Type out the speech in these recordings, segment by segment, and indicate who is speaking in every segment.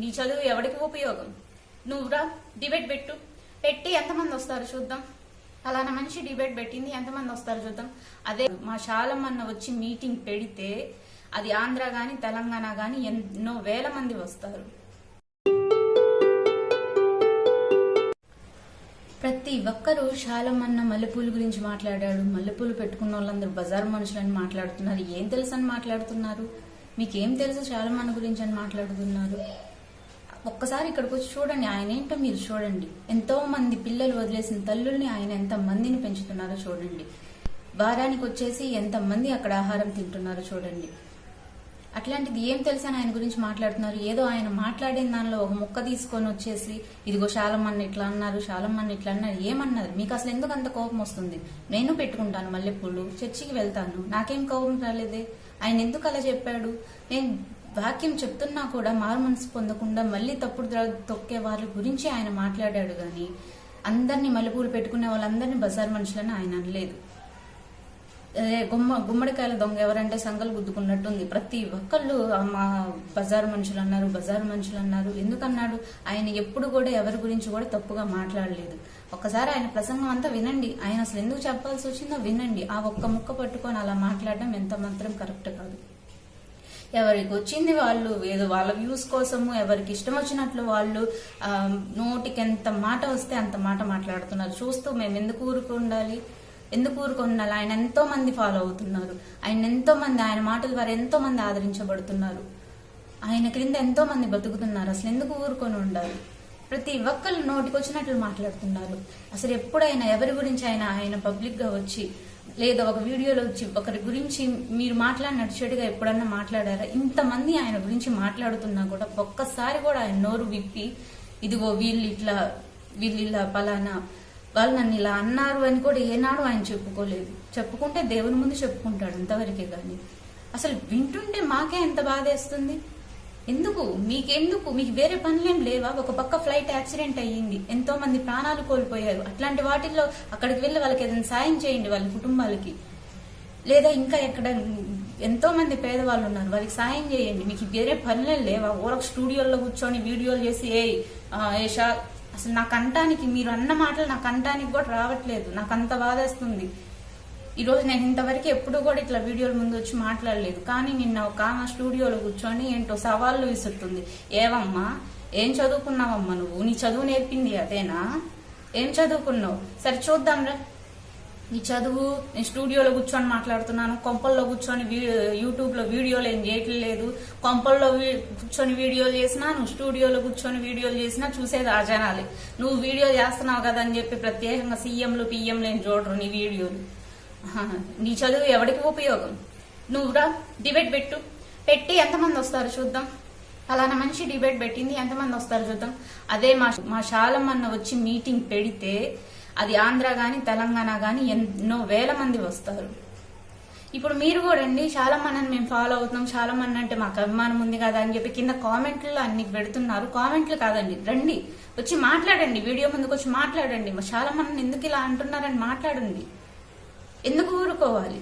Speaker 1: నీ చదువు ఎవరికి ఉపయోగం? నువ్వురా డిబేట్ పెట్టు. పెట్టి ఎంతమంది వస్తారు చూద్దాం. ఫలానా మనిషి డిబేట్ పెట్టింది ఎంతమంది వస్తారు చూద్దాం. అదే మా శాలమన్న వచ్చి మీటింగ్ పెడితే అది ఆంధ్ర కానీ తెలంగాణ కానీ ఎన్నో వేల మంది వస్తారు. ప్రతి ఒక్కరూ శాలమన్న మల్లెపూల గురించి మాట్లాడాడు. మల్లెపూలు పెట్టుకున్న వాళ్ళందరూ బజార్ మనుషులని మాట్లాడుతున్నారు. ఏం తెలుసు అని మాట్లాడుతున్నారు? మీకేం తెలుసు శాలమన్న గురించి అని మాట్లాడుతున్నారు? ఒక్కసారి ఇక్కడికి వచ్చి చూడండి ఆయన ఏంటో మీరు చూడండి. ఎంతో మంది పిల్లలు వదిలేసిన తల్లుల్ని ఆయన ఎంత మందిని పెంచుతున్నారో చూడండి. వారానికి వచ్చేసి ఎంత మంది అక్కడ ఆహారం తింటున్నారో చూడండి. అట్లాంటిది ఏం తెలుసు అని ఆయన గురించి మాట్లాడుతున్నారు? ఏదో ఆయన మాట్లాడిన దానిలో ఒక ముక్క తీసుకొని వచ్చేసి ఇదిగో శాలమ్మన్న ఇట్లా అన్నారు శాలమ్మన్న ఇట్లా అన్నారు ఏమన్నారు? మీకు అసలు ఎందుకు అంత కోపం వస్తుంది? నేను పెట్టుకుంటాను మల్లెపూలు చర్చికి వెళ్తాను. నాకేం కోపం రాలేదే? ఆయన ఎందుకు అలా చెప్పాడు? నేను వాక్యం చెప్తున్నా కూడా మారు మనసు పొందకుండా మళ్ళీ తప్పుడు తొక్కే వాళ్ళ గురించి ఆయన మాట్లాడాడు కానీ అందరినీ మల్లెపూలు పెట్టుకునే వాళ్ళందరినీ బజార్ మనుషులని ఆయన అనలేదు. గుమ్మ గుమ్మడికాయల దొంగ ఎవరంటే సంగలు గుద్దుకున్నట్టుంది. ప్రతి ఒక్కళ్ళు ఆ మా బజార్ మనుషులు అన్నారు బజార్ మనుషులు అన్నారు. ఎందుకన్నాడు? ఆయన ఎప్పుడు కూడా ఎవరి గురించి కూడా తప్పుగా మాట్లాడలేదు. ఒక్కసారి ఆయన ప్రసంగం అంతా వినండి. ఆయన అసలు ఎందుకు చెప్పాల్సి వచ్చిందో వినండి. ఆ ఒక్క ముక్క పట్టుకొని అలా మాట్లాడడం ఎంత మాత్రం కరెక్ట్ కాదు. ఎవరికి వచ్చింది వాళ్ళు ఏదో వాళ్ళ వ్యూస్ కోసము ఎవరికి ఇష్టం వచ్చినట్లు వాళ్ళు నోటికి ఎంత మాట వస్తే అంత మాట మాట్లాడుతున్నారు. చూస్తూ మేము ఎందుకు ఊరుకు ఉండాలి ఎందుకు ఊరుకుండాలి? ఆయన ఎంతో మంది ఫాలో అవుతున్నారు. ఆయన ఎంతో మంది ఆయన మాటల ద్వారా ఎంతో మంది ఆదరించబడుతున్నారు. ఆయన క్రింద ఎంతో మంది బతుకుతున్నారు. అసలు ఎందుకు ఊరుకొని ఉండాలి? ప్రతి ఒక్కళ్ళు నోటికి వచ్చినట్లు మాట్లాడుతున్నారు. అసలు ఎప్పుడైనా ఎవరి గురించి ఆయన ఆయన పబ్లిక్గా వచ్చి లేదా ఒక వీడియోలో వచ్చి ఒకరి గురించి మీరు మాట్లాడినట్టు చెడుగా ఎప్పుడన్నా మాట్లాడారా? ఇంతమంది ఆయన గురించి మాట్లాడుతున్నా కూడా ఒక్కసారి కూడా ఆయన నోరు విప్పి ఇదిగో వీళ్ళు ఇట్లా వీళ్ళు ఇలా పలానా వాళ్ళు నన్ను ఇలా అన్నారు అని కూడా ఏనాడు ఆయన చెప్పుకోలేదు. చెప్పుకుంటే దేవుని ముందు చెప్పుకుంటాడు అంతవరకే కానీ అసలు వింటుంటే మాకే ఎంత బాధేస్తుంది? ఎందుకు? మీకెందుకు? మీకు వేరే పనులేం లేవా? ఒక పక్క ఫ్లైట్ యాక్సిడెంట్ అయ్యింది. ఎంతో మంది ప్రాణాలు కోల్పోయారు. అట్లాంటి వాటిల్లో అక్కడికి వెళ్ళి వాళ్ళకి ఏదైనా సాయం చేయండి వాళ్ళ కుటుంబాలకి. లేదా ఇంకా ఎక్కడ ఎంతో మంది పేదవాళ్ళు ఉన్నారు. వాళ్ళకి సాయం చేయండి. మీకు వేరే పనులే లేవా? ఓరొక స్టూడియోలో కూర్చొని వీడియోలు చేసి ఏ ఏషా అసలు నాకు అంటానికి మీరు అన్న మాటలు నాకు అంటానికి కూడా రావట్లేదు. నాకు అంత బాధేస్తుంది. ఈరోజు నేను ఇంతవరకు ఎప్పుడు కూడా ఇట్లా వీడియోల ముందు వచ్చి మాట్లాడలేదు. కానీ నిన్న ఒక ఆమె స్టూడియోలో కూర్చొని ఏంటో సవాళ్ళు విసురుతుంది. ఏవమ్మా ఏం చదువుకున్నావమ్మా నువ్వు? నీ చదువు నేర్పింది అదేనా? ఏం చదువుకున్నావు? సరే చూద్దాంరా. నీ చదువు నేను స్టూడియోలో కూర్చొని మాట్లాడుతున్నాను. కొంపల్లో కూర్చొని యూట్యూబ్లో వీడియోలు ఏం చేయట్లేదు. కొంపల్లో వీ- కూర్చొని వీడియోలు చేసినా నువ్వు స్టూడియోలో కూర్చొని వీడియోలు చేసినా చూసేది ఆ జనాలే. నువ్వు వీడియో చేస్తున్నావు కదా అని చెప్పి ప్రత్యేకంగా సీఎంలు పిఎంలు ఏం చూడరు నీ వీడియోలు. నీ చదువు ఎవరికి ఉపయోగం? నువ్వురా డిబేట్ పెట్టు. పెట్టి ఎంతమంది వస్తారు చూద్దాం. ఫలానా మనిషి డిబేట్ పెట్టింది ఎంతమంది వస్తారు చూద్దాం. అదే మా మా శాలమన్న వచ్చి మీటింగ్ పెడితే అది ఆంధ్ర గాని తెలంగాణ గాని ఎన్నో వేల మంది వస్తారు. ఇప్పుడు మీరు కూడా అండి శాలమన్నని మేము ఫాలో అవుతున్నాం. శాలమన్న అంటే మాకు అభిమానం ఉంది కదా అని చెప్పి కింద కామెంట్లు అన్ని పెడుతున్నారు. కామెంట్లు కాదండి రండి. వచ్చి మాట్లాడండి వీడియో ముందుకు వచ్చి మాట్లాడండి. మా శాలమన్నని ఎందుకు ఇలా అంటున్నారని మాట్లాడండి. ఎందుకు ఊరుకోవాలి?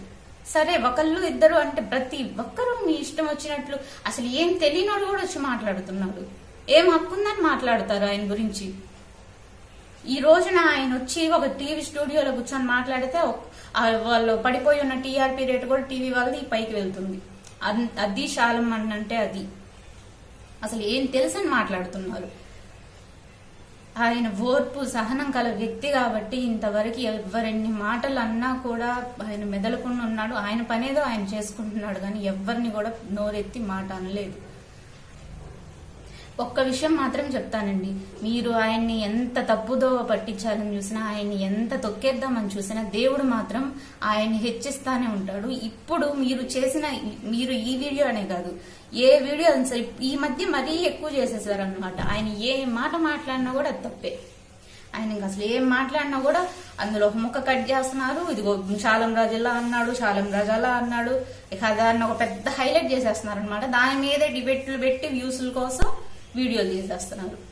Speaker 1: సరే ఒకళ్ళు ఇద్దరు అంటే ప్రతి ఒక్కరూ మీ ఇష్టం వచ్చినట్లు అసలు ఏం తెలియనోడు కూడా వచ్చి మాట్లాడుతున్నాడు. ఏం హక్కుందని మాట్లాడతారు ఆయన గురించి? ఈ రోజున ఆయన వచ్చి ఒక టీవీ స్టూడియోలో కూర్చొని మాట్లాడితే వాళ్ళు పడిపోయి ఉన్న టీఆర్పీ రేటు కూడా టీవీ వాళ్ళది పైకి వెళ్తుంది. అది శాలం అంటే అది. అసలు ఏం తెలుసని మాట్లాడుతున్నారు. ఆయన ఓర్పు సహనం కల వ్యక్తి కాబట్టి ఇంతవరకు ఎవరెన్ని మాటలు అన్నా కూడా ఆయన మెదలకుండా ఉన్నాడు ఆయన పనేదో ఆయన చేసుకుంటున్నాడు కానీ ఎవరిని కూడా నోరెత్తి మాట అనలేదు. ఒక్క విషయం మాత్రం చెప్తానండి. మీరు ఆయన్ని ఎంత తప్పుదో పట్టించాలని చూసినా ఆయన్ని ఎంత తొక్కేద్దామని చూసినా దేవుడు మాత్రం ఆయన్ని హెచ్చిస్తానే ఉంటాడు. ఇప్పుడు మీరు చేసిన మీరు ఈ వీడియో అనే కాదు ఏ వీడియో సరే ఈ మధ్య మరీ ఎక్కువ చేసేసారు అనమాట ఆయన ఏ మాట మాట్లాడినా కూడా అది తప్పే. ఆయన ఇంకా అసలు ఏం మాట్లాడినా కూడా అందులో ఒక ముక్క కట్ చేస్తున్నారు. ఇదిగో శాలం రాజు ఇలా అన్నాడు శాలం రాజు అలా అన్నాడు. ఇక దాన్ని ఒక పెద్ద హైలైట్ చేసేస్తున్నారు అనమాట దాని మీదే డిబేట్లు పెట్టి వ్యూస్ల కోసం వీడియోలు తీసేస్తున్నారు.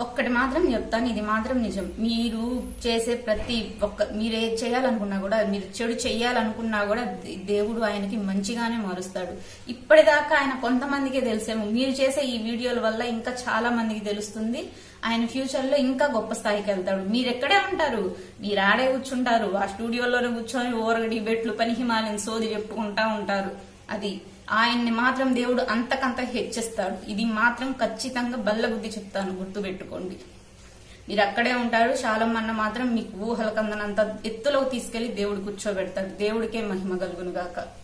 Speaker 1: ఒక్కటి మాత్రం చెప్తాను ఇది మాత్రం నిజం. మీరు చేసే ప్రతి ఒక్క మీరు ఏ చేయాలనుకున్నా కూడా మీరు చెడు చేయాలనుకున్నా కూడా దే- దేవుడు ఆయనకి మంచిగానే మారుస్తాడు. ఇప్పటిదాకా ఆయన కొంతమందికే తెలిసేమో మీరు చేసే ఈ వీడియోల వల్ల ఇంకా చాలా మందికి తెలుస్తుంది ఆయన ఫ్యూచర్లో ఇంకా గొప్ప స్థాయికి వెళ్తాడు. మీరు ఎక్కడే ఉంటారు? మీరు ఆడే కూర్చుంటారు ఆ స్టూడియోలోనే కూర్చొని ఓరగ డిబేట్లు పని హిమాలయం సోది చెప్పుకుంటా ఉంటారు. అది ఆయన్ని మాత్రం దేవుడు అంతకంత హెచ్చిస్తాడు ఇది మాత్రం ఖచ్చితంగా బల్లబుద్ధి చెప్తాను గుర్తుపెట్టుకోండి. మీరు అక్కడే ఉంటారు అన్న మాత్రం మీకు ఊహల కందనంత ఎత్తులోకి తీసుకెళ్ళి దేవుడు కూర్చోబెడతాడు. దేవుడికే మహిమ కలుగును గాక